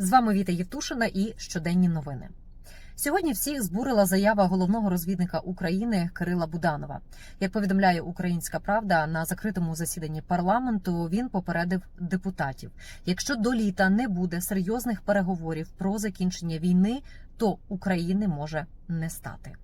З вами Віта Євтушина і щоденні новини. Сьогодні всіх збурила заява головного розвідника України Кирила Буданова. Як повідомляє Українська Правда, на закритому засіданні парламенту він попередив депутатів: якщо до літа не буде серйозних переговорів про закінчення війни, то України може не стати.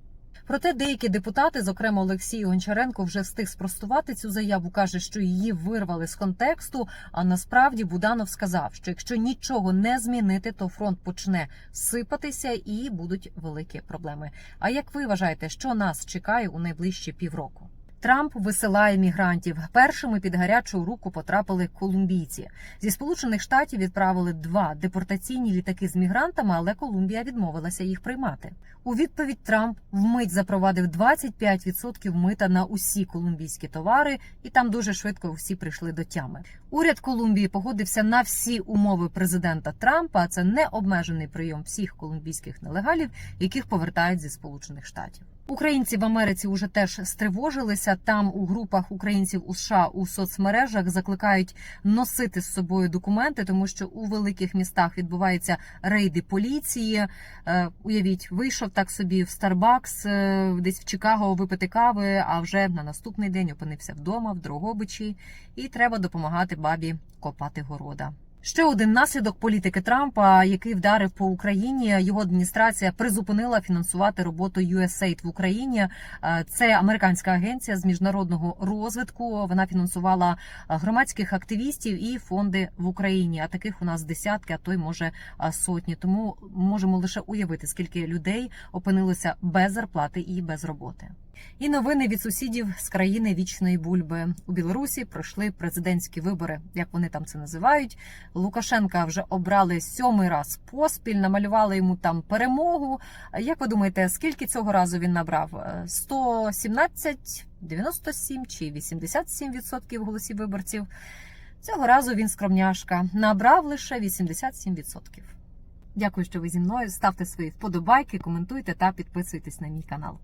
Проте деякі депутати, зокрема Олексій Гончаренко, вже встиг спростувати цю заяву. каже, що її вирвали з контексту. А насправді Буданов сказав, що якщо нічого не змінити, то фронт почне сипатися і будуть великі проблеми. А як ви вважаєте, що нас чекає у найближчі півроку? Трамп висилає мігрантів. Першими під гарячу руку потрапили колумбійці. Зі сполучених штатів відправили два депортаційні літаки з мігрантами, але Колумбія відмовилася їх приймати. У відповідь Трамп вмить запровадив 25% мита на усі колумбійські товари, і там дуже швидко всі прийшли до тями. Уряд Колумбії погодився на всі умови президента Трампа. а Це необмежений прийом всіх колумбійських нелегалів, яких повертають зі сполучених штатів. Українці в Америці уже теж стривожилися. Там у групах українців у США у соцмережах закликають носити з собою документи, тому що у великих містах відбуваються рейди поліції. Е, уявіть, вийшов так собі в Старбакс е, десь в Чикаго випити кави. А вже на наступний день опинився вдома в Дрогобичі, і треба допомагати бабі копати города. Ще один наслідок політики Трампа, який вдарив по Україні. Його адміністрація призупинила фінансувати роботу USAID в Україні. Е, Це американська агенція з міжнародного розвитку. Вона фінансувала е, громадських активістів і фонди в Україні. А таких у нас десятки, а то й може е, сотні. Тому можемо лише уявити, скільки людей опинилося без зарплати і без роботи. І новини від сусідів з країни вічної бульби у Білорусі пройшли президентські вибори, як вони там це називають. Лукашенка вже обрали сьомий раз поспіль, намалювали йому там перемогу. Як ви думаєте, скільки цього разу він набрав? Е, 117, 97 чи 87 відсотків голосів виборців? Цього разу він скромняшка набрав лише 87 відсотків. Дякую, що ви зі мною. Ставте свої вподобайки, коментуйте та підписуйтесь на мій канал.